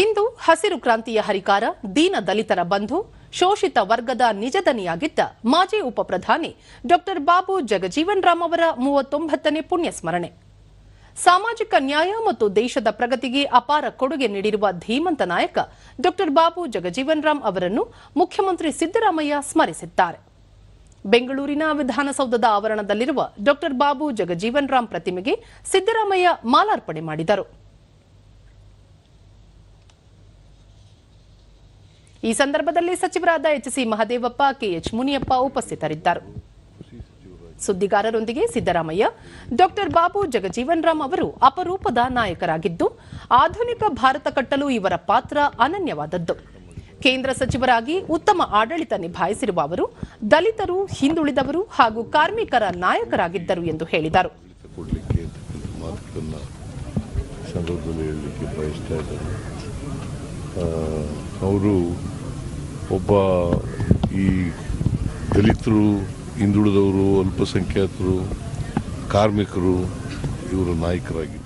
ಇಂದು ಹಸಿರು ಕ್ರಾಂತಿಯ ಹರಿಕಾರ ದೀನ ದಲಿತರ ಬಂಧು, ಶೋಷಿತ ವರ್ಗದ ನಿಜದನಿಯಾಗಿದ್ದ ಮಾಜಿ ಉಪಪ್ರಧಾನಿ ಡಾಕ್ಟರ್ ಬಾಬು ಜಗಜೀವನ್ ರಾಮ್ ಅವರ ಮೂವತ್ತೊಂಬತ್ತನೇ ಪುಣ್ಯ ಸ್ಮರಣೆ ಸಾಮಾಜಿಕ ನ್ಯಾಯ ಮತ್ತು ದೇಶದ ಪ್ರಗತಿಗೆ ಅಪಾರ ಕೊಡುಗೆ ನೀಡಿರುವ ಧೀಮಂತ ನಾಯಕ ಡಾಕ್ಟರ್ ಬಾಬು ಜಗಜೀವನ್ ರಾಮ್ ಅವರನ್ನು ಮುಖ್ಯಮಂತ್ರಿ ಸಿದ್ದರಾಮಯ್ಯ ಸ್ಮರಿಸಿದ್ದಾರೆ. ಬೆಂಗಳೂರಿನ ವಿಧಾನಸೌಧದ ಆವರಣದಲ್ಲಿರುವ ಡಾಕ್ಟರ್ ಬಾಬು ಜಗಜೀವನ್ ರಾಮ್ ಪ್ರತಿಮೆಗೆ ಸಿದ್ದರಾಮಯ್ಯ ಮಾಲಾರ್ಪಣೆ ಮಾಡಿದರು. ಈ ಸಂದರ್ಭದಲ್ಲಿ ಸಚಿವರಾದ H C Mahadevappa, KH Muniyappa ಉಪಸ್ಥಿತರಿದ್ದರು. ಸುದ್ದಿಗಾರರೊಂದಿಗೆ ಸಿದ್ದರಾಮಯ್ಯ, ಡಾಕ್ಟರ್ ಬಾಬು ಜಗಜೀವನ್ ರಾಮ್ ಅವರು ಅಪರೂಪದ ನಾಯಕರಾಗಿದ್ದು, ಆಧುನಿಕ ಭಾರತ ಕಟ್ಟಲು ಇವರ ಪಾತ್ರ ಅನನ್ಯವಾದದ್ದು. ಕೇಂದ್ರ ಸಚಿವರಾಗಿ ಉತ್ತಮ ಆಡಳಿತ ನಿಭಾಯಿಸಿರುವ ಅವರು, ದಲಿತರು ಹಿಂದುಳಿದವರು ಹಾಗೂ ಕಾರ್ಮಿಕರ ನಾಯಕರಾಗಿದ್ದರು ಎಂದು ಹೇಳಿದರು. ಅವರು ಒಬ್ಬ ಈ ದಲಿತರು ಹಿಂದುಳಿದವರು ಅಲ್ಪಸಂಖ್ಯಾತರು ಕಾರ್ಮಿಕರು ಇವರು ನಾಯಕರಾಗಿದ್ದರು.